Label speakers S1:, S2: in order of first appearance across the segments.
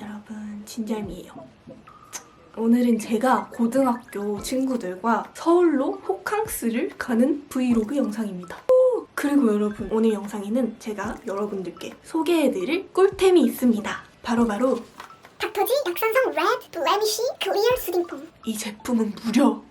S1: 여러분 진절미예요 오늘은 제가 고등학교 친구들과 서울로 호캉스를 가는 브이로그 영상입니다 오! 그리고 여러분 오늘 영상에는 제가 여러분들께 소개해드릴 꿀템이 있습니다 바로바로
S2: 닥터지 약산성 레드 블레미쉬 클리어 수딩폼
S1: 이 제품은 무려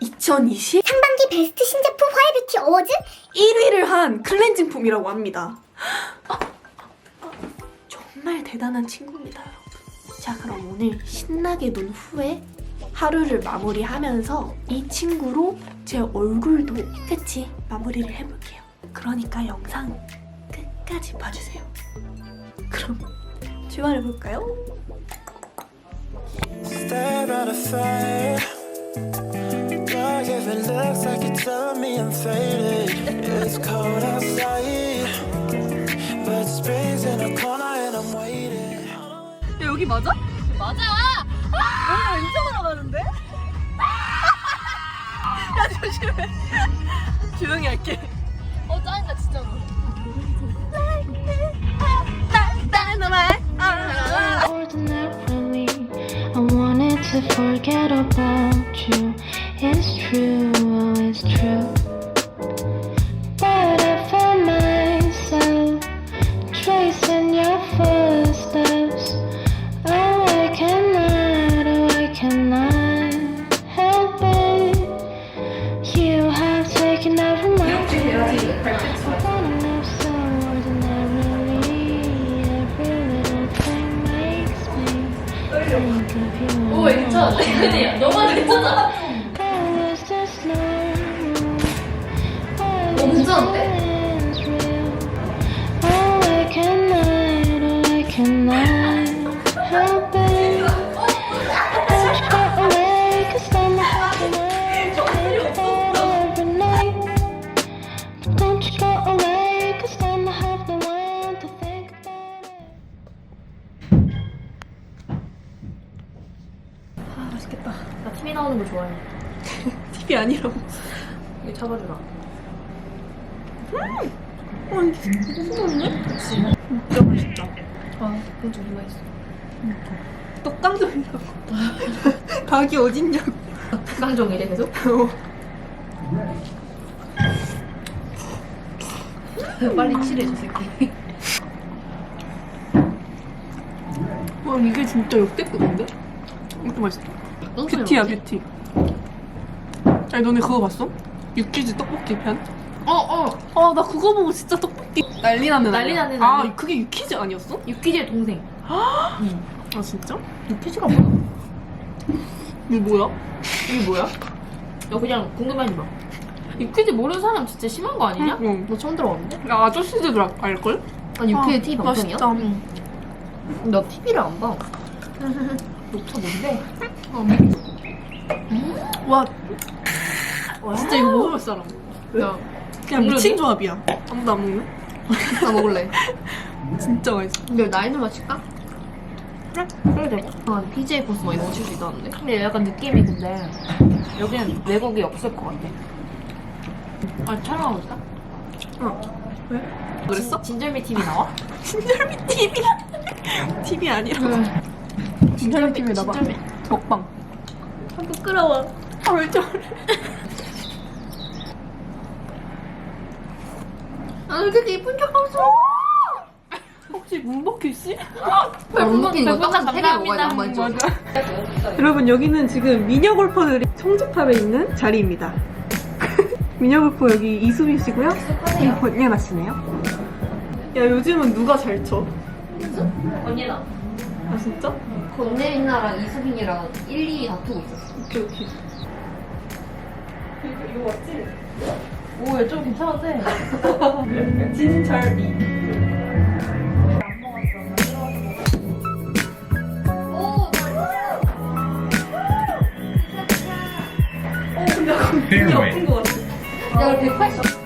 S1: 2020
S2: 상반기 베스트 신제품 화이뷰티 어워즈
S1: 1위를 한 클렌징 폼이라고 합니다. 정말 대단한 친구입니다. 자, 그럼 오늘 신나게 논 후에 하루를 마무리하면서 이 친구로 제 얼굴도 깨끗이 마무리를 해볼게요. 그러니까 영상 끝까지 봐주세요. 그럼 출발해볼까요? 여기 맞아? 맞아! 뭔가 왼쪽으로 가는데? 야, 조심해. 조용히 할게.
S3: 어 짜증나 진짜로
S4: to forget about you It's true, oh it's true one to think about it.
S1: 아, 맛있겠다.
S3: 나 TV 나오는 거 좋아해
S1: TV 아니라고.
S3: 이거 잡아주라
S1: 어, 진짜 맛있다.
S3: 아 그건 좀 맛있어
S1: 떡강정이라고. 닭이 어딨냐고.
S3: 깡종이래 계속? 빨리 칠해 저 새끼
S1: 와, 이게 진짜 역대급인데? 이것도 맛있어. 뷰티야, 뷰티. 아니, 너네 그거 봤어? 유키즈 떡볶이 편? 아, 나 그거 보고 진짜 떡볶이 난리 나는
S3: 난리. 나는
S1: 아,
S3: 아니야.
S1: 그게 유키즈 아니었어?
S3: 유키즈의 동생
S1: 아, 진짜?
S3: 유키즈가 뭐야?
S1: 이게 뭐야?
S3: 이게 뭐야? 너 그냥 궁금하지 마 유키즈 모르는 사람 진짜 심한 거 아니냐?
S1: 응.
S3: 너 처음 들어봤는데?
S1: 야, 아저씨들 알- 알걸?
S3: 아니 유키즈
S1: 아,
S3: TV 방송이야?
S1: 맛있다.
S3: 응. 나 TV를 안 봐. 녹차 뭔데?
S1: 와, 진짜 이거 먹어볼 사람.
S3: 야,
S1: 그냥? 미친 조합이야. 아무도 안 먹는?
S3: 나 먹을래.
S1: 진짜 맛있어.
S3: 근데 나이는 맞출까? 그래? 그래 돼. 아, PJ 코스 많이 먹을 수 있다는데? 근데 약간 느낌이 근데 여기는 외국이 없을 것 같아. 아, 촬영하고 있다?
S1: 어. 왜? 그랬어?
S3: 진, 진절미 TV 나와?
S1: 신절미 TV. TV 아니라. 진절미 TV 나봐.
S3: 진절미.
S1: 먹방.
S3: 아, 부끄러워.
S1: 아, 왜 저래?
S3: 아, 이렇게 이쁜 척 하면서.
S1: 혹시 문버큐 씨?
S3: 못 먹긴 이거 떡볶이 세개 먹어야 돼, 한 번에.
S1: 맞아. 여러분 여기는 지금 미녀 골퍼들이 총집합에 있는 자리입니다. 미녀 골퍼 여기 이수빈 씨고요. 이 권예나 씨네요. 야 요즘은 누가 잘 쳐?
S3: 언니나.
S1: 아 진짜?
S3: 권예나랑 이수빈이랑 1, 2 다투고 있었어.
S1: 오케이 오케이. 이거, 이거 맞지?
S3: 오, 얘좀 괜찮았대.
S1: 진절미.
S3: 오,
S1: 되게 아픈 것 같아.
S3: 야, 180.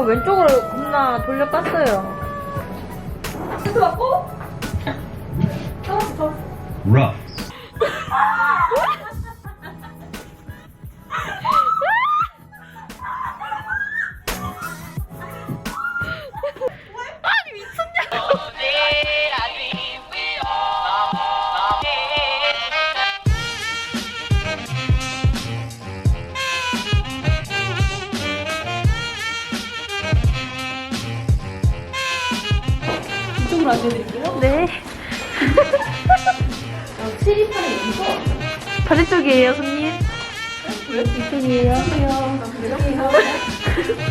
S3: 아까 왼쪽으로 겁나 돌려 깠어요.
S1: 스트 맞고? 떨어졌어.
S3: rough. 다리 쪽이에요, 손님. 왜? 이쪽이에요.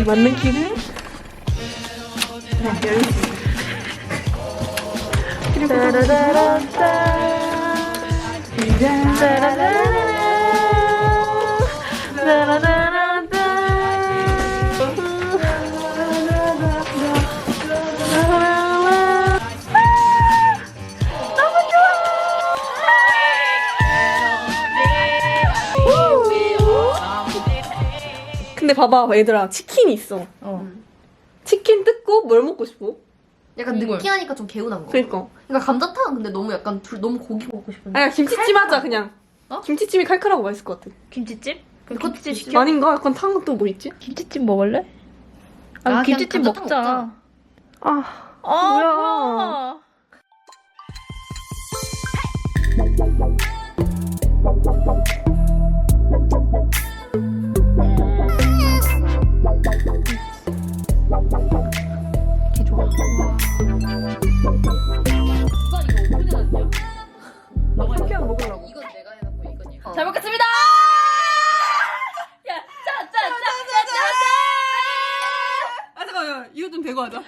S3: 맞는 길을? 네, 열겠습니다.
S1: 근데 봐봐, 얘들아. 치킨이 있어.
S3: 어.
S1: 치킨 뜯고 뭘 먹고 싶어?
S3: 약간 느끼하니까 좀 개운한 거.
S1: 그니까.
S3: 그러니까 감자탕 근데 너무 약간 둘 너무 고기 먹고 싶은데.
S1: 아, 김치찜 하자, 그냥.
S3: 어?
S1: 김치찜이 칼칼하고 맛있을 것 같아.
S4: 김치찜?
S3: 김치찜 시켜.
S1: 아닌가? 약간 탕은 또 뭐 있지?
S4: 김치찜 먹을래? 아,
S3: 아, 그냥
S4: 김치찜
S3: 감자탕
S4: 먹자.
S3: 먹자.
S1: 아,
S4: 아,
S1: 뭐야.
S4: 뭐야.
S1: 그냥 먹으려고.
S3: 이건 내가 해놓고 이건 얘가.
S4: 잘 먹겠습니다! 야, 짜, 짜, 짜, 짜, 짜,
S1: 아, 잠깐만. 이거 좀 대고 하자.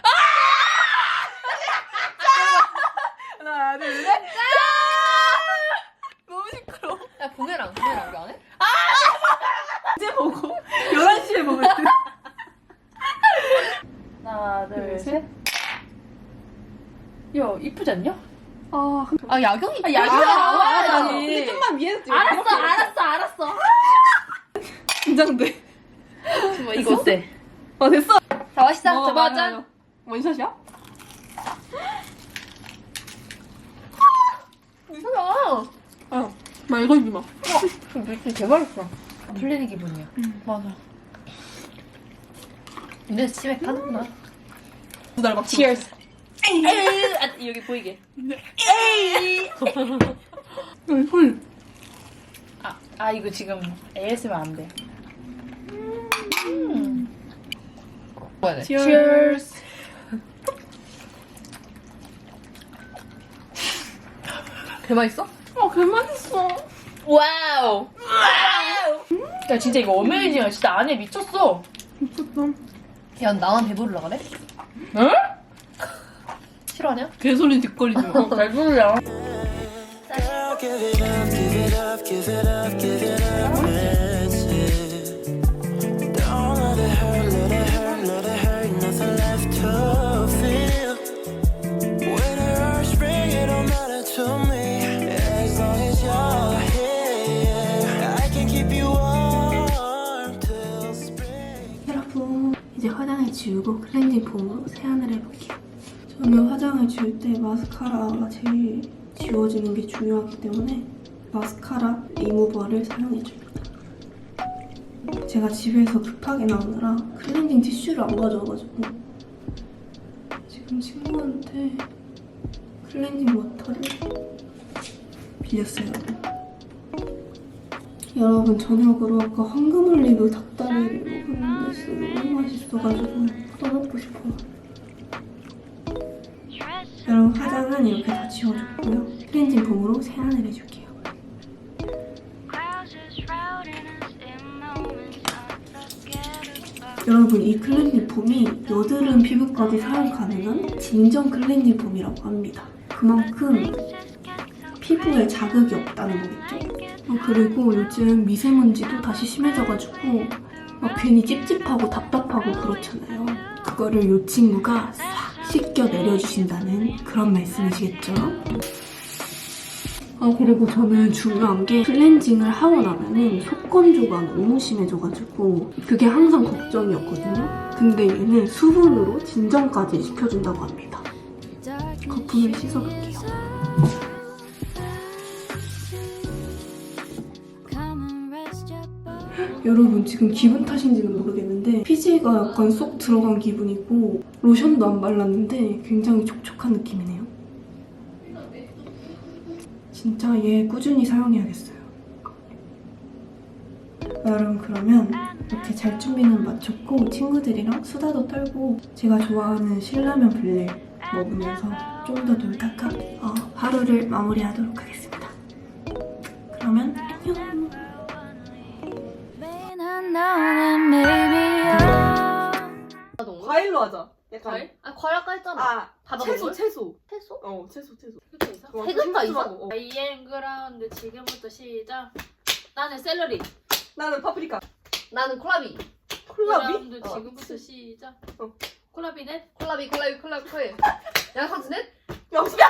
S1: 하나, 둘, 셋. 너무 시끄러워.
S3: 야 봉해랑 봉해랑 우리 안 해?
S1: 이제 보고 11시에 먹을 때.
S4: 하나, 둘, 셋. 야, 이쁘지 않냐?
S1: 아,
S3: 아 야경이.
S4: 아, 야경이 나와야지.
S1: 아니, 근데 좀만 위에서 찍어.
S4: 알았어, 알았어, 알았어.
S1: 긴장돼.
S4: 뭐, 이거 어때?
S1: 아, 됐어.
S4: 자, 맛있다.
S1: 먹어,
S4: 자,
S1: 맞아,
S4: 맞아.
S1: 맞아. 원샷이야?
S3: 뭐야?
S1: 아, 나 이거 입지 마.
S3: 그 물질 개맛있어. 풀리는 기분이야.
S4: 맞아.
S3: 근데 치맥 하는구나.
S1: 두달 막.
S4: Cheers. 에이, 아, 여기 보이게.
S1: 헐.
S4: 아, 아, 이거 지금 ASMR 안 돼.
S3: 뭐야 돼?
S4: Cheers.
S3: 개맛있어?
S1: 아, 개맛있어.
S4: 와우. 야, 진짜 이거 어메이징이야. 진짜 안에 미쳤어.
S1: 미쳤다.
S3: 야 나만 배부르려 그래?
S4: 응?
S3: 싫어하냐?
S1: 개소리 뒷거리지 마.
S4: 잘 부르려.
S5: Girl, give it up, give it up, give it up, give it up. That's it. Don't let it hurt, let it hurt, let it hurt. Nothing left to feel. Winter or spring, it don't matter to me. As long as you're here, I can keep you warm till spring.
S1: 여러분 이제 화장을 지우고 클렌징 폼으로 세안을 해볼게요. 저는 화장을 지울 때 마스카라가 제일 지워지는 게 중요하기 때문에 마스카라 리무버를 사용해줍니다. 제가 집에서 급하게 나오느라 클렌징 티슈를 안 가져와가지고 지금 친구한테 클렌징 워터를 빌렸어요. 여러분 저녁으로 아까 황금 올리브 닭다리를 먹었는데 너무 맛있어가지고 또 먹고 싶어요. 여러분 화장은 이렇게 다 지워줬고요. 클렌징 폼으로 세안을 해줄게요. 여러분 이 클렌징 폼이 여드름 피부까지 사용 가능한 진정 클렌징 폼이라고 합니다. 그만큼 피부에 자극이 없다는 거겠죠? 어, 그리고 요즘 미세먼지도 다시 심해져가지고 막 괜히 찝찝하고 답답하고 그렇잖아요. 그거를 이 친구가 싹 씻겨 내려주신다는 그런 말씀이시겠죠? 아 그리고 저는 중요한 게 클렌징을 하고 나면은 속건조가 너무 심해져가지고 그게 항상 걱정이었거든요. 근데 얘는 수분으로 진정까지 시켜준다고 합니다. 거품을 씻어볼게요. 여러분 지금 기분 탓인지는 모르겠는데 피지가 약간 쏙 들어간 기분이고 로션도 안 발랐는데 굉장히 촉촉한 느낌이네요. 진짜 얘 꾸준히 사용해야겠어요. 여러분 그러면 이렇게 잘 준비는 마쳤고 친구들이랑 수다도 떨고 제가 좋아하는 신라면 블레 먹으면서 좀 더 놀다가 어, 하루를 마무리하도록 하겠습니다. 그러면
S4: 과일로 하자. 약간
S3: 과일? 아 과일 아까 했잖아. 아다
S4: 채소 채소.
S3: 채소?
S4: 어 채소 채소.
S3: 있어?
S4: 어,
S3: 세 글자 있어?
S4: 심심하고, 어.
S3: 아이엠 그라운드 지금부터 시작. 나는 샐러리.
S4: 나는 파프리카.
S3: 나는 콜라비.
S4: 콜라비? 어.
S3: 지금부터 시작.
S4: 어.
S3: 콜라비는 콜라비 콜라비 콜라비. 양상추는
S4: 영수. 아